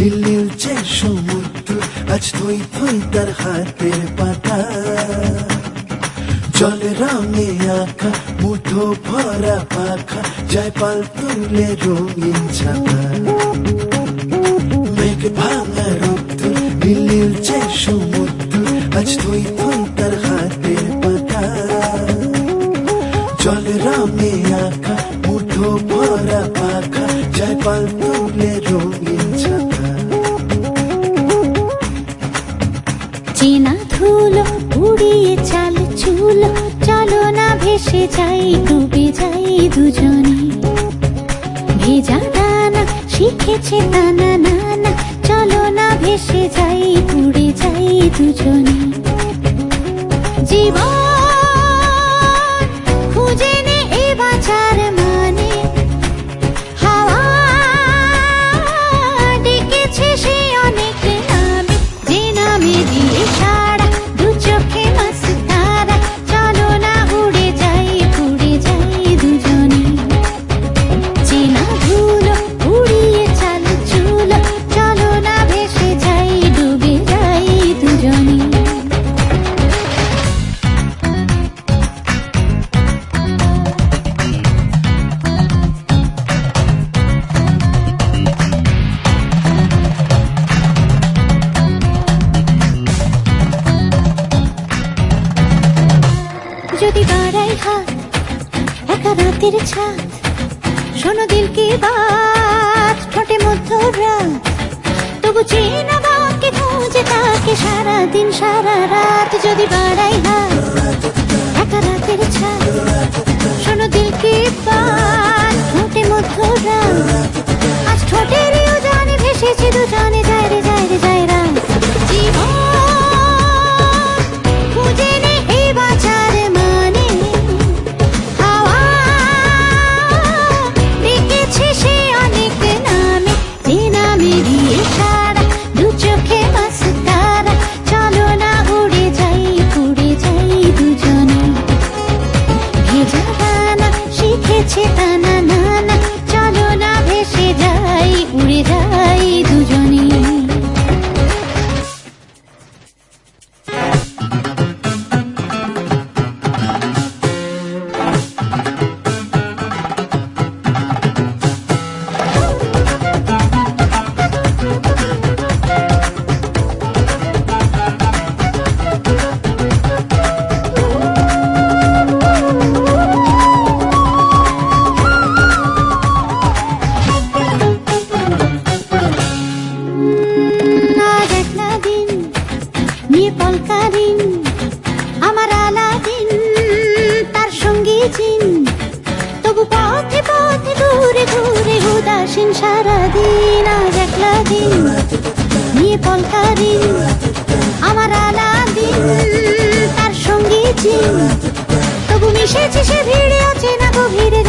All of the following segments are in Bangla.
যে সমুদ্র, আজ থই থই তার হাতের পাতা। জল রঙে আঁকা, মুঠো ভরা পাখা, যায় পাল তুলে রঙিন ছাতা। মেঘ ভাঙা নীল যে সমুদ্র, আজ থই থই তার হাতের পাতা। জল রঙে আঁকা, মুঠো ভরা পাখা, যায় পাল ভেসে যাই, ডুবে যাই দুজনে। ভেজা দানা, শিখেছে টানা নানা, চলো না ভেসে যাই উড়ে যাই দুজনে। যদি বাড়াই হাত, একা রাতের ছাদ, শোনো দিল কি বাত, ঠোঁটে মধ্য রাত। তবু চেনা বাকে খুঁজে তাকে সারা দিন সারা রাত যদি বাড়াই হাত, একা রাতের ছাদ। পলকা দিন আমার আলাদিন, তার সঙ্গী চিন। তবু পথে পথে ঘুরে ঘুরে উদাসীন সারাদিন আজ একলা দিন। নিয়ে পলকা দিন, আমার আলাদিন, তার সঙ্গী চিন। তবু মিশেছে সে ভিড়ে আছে না গভীরে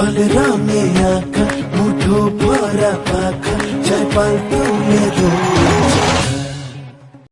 चल रामे आका मुठो भरा पाखा जय पाल तू मेरो